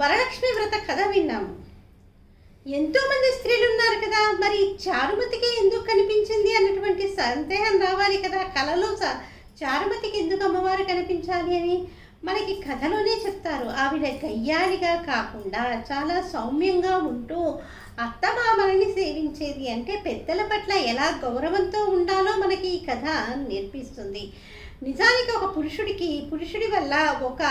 వరలక్ష్మి వ్రత కథ విన్నాము. ఎంతోమంది స్త్రీలు ఉన్నారు కదా మరి చారుమతికి ఎందుకు కనిపించింది అన్నటువంటి సందేహం రావాలి కదా కళలో చారుమతికి ఎందుకు అమ్మవారు కనిపించాలి అని? మనకి కథలోనే చెప్తారు ఆవిడ గయ్యాళిగా కాకుండా చాలా సౌమ్యంగా ఉంటూ అత్తమామలని సేవించేది అంటే పెద్దల పట్ల ఎలా గౌరవంతో ఉండాలో మనకి ఈ కథ నేర్పిస్తుంది. నిజానికి ఒక పురుషుడికి పురుషుడి వల్ల ఒక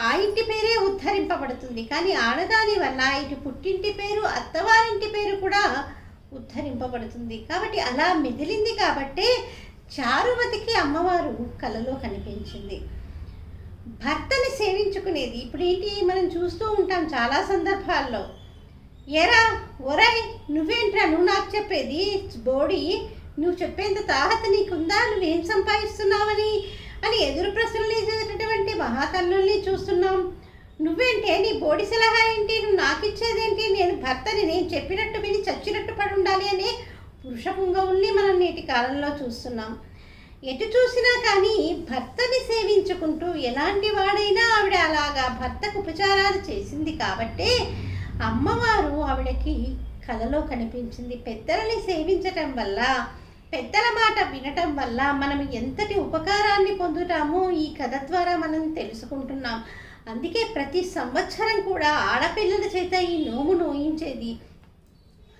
ఆ ఇంటి పేరే ఉద్ధరింపబడుతుంది. కానీ ఆడదాని వల్ల ఇటు పుట్టింటి పేరు అత్తవారింటి పేరు కూడా ఉద్ధరింపబడుతుంది. కాబట్టి అలా మిదిలింది కాబట్టే చారుమతికి అమ్మవారు కలలో కనిపించింది. భర్తని సేవించుకునేది. ఇప్పుడు ఏంటి? మనం చూస్తూ ఉంటాం చాలా సందర్భాల్లో. ఎరా ఒరై నువ్వేంట్రా? నువ్వు నాకు చెప్పేది బోడి నువ్వు చెప్పేంత తాహత నీకుందా? నువ్వేం సంపాదిస్తున్నావని? అని ఎదురు ప్రశ్నలు వేసేటటువంటి మహాతల్లుల్ని చూస్తున్నాం. నువ్వేంటే నీ బోడి సలహా ఏంటి? నువ్వు నాకు ఇచ్చేదేంటి నేను భర్తని నేను చెప్పినట్టు విని చచ్చినట్టు పడి ఉండాలి అనే పురుష పుంగవుల్ని మనం నేటి కాలంలో చూస్తున్నాం. ఎటు చూసినా కానీ భర్తని సేవించుకుంటూ ఎలాంటి వాడైనా ఆవిడ అలాగా భర్తకు ఉపచారాలు చేసింది కాబట్టే అమ్మవారు ఆవిడకి కలలో కనిపించింది. పెద్దలని సేవించటం వల్ల పెద్దల మాట వినటం వల్ల మనం ఎంతటి ఉపకారాన్ని పొందుతామో ఈ కథ ద్వారా మనం తెలుసుకుంటున్నాం. అందుకే ప్రతి సంవత్సరం కూడా ఆడపిల్లల చేత ఈ నోము నోయించేది.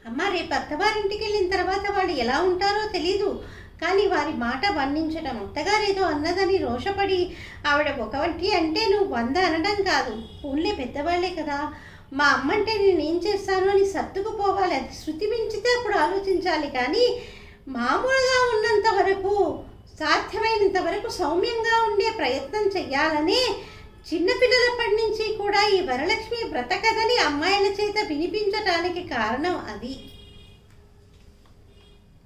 అమ్మ రేపు అత్తవారింటికి వెళ్ళిన తర్వాత వాళ్ళు ఎలా ఉంటారో తెలీదు. కానీ వారి మాట వర్ణించడం అత్తగారేదో అన్నదని రోషపడి ఆవిడ ఒకటి అంటే నువ్వు వంద అనడం కాదు. ఊళ్ళే పెద్దవాళ్ళే కదా. మా అమ్మంటే నేను ఏం చేస్తాను అని సర్దుకుపోవాలి. అది శృతి మించితే అప్పుడు ఆలోచించాలి. కానీ మామూలుగా ఉన్నంత వరకు సాధ్యమైనంత వరకు సౌమ్యంగా ఉండే ప్రయత్నం చెయ్యాలని చిన్నపిల్లలప్పటి నుంచి కూడా ఈ వరలక్ష్మి బ్రతకదని అమ్మాయిల చేత వినిపించటానికి కారణం అది.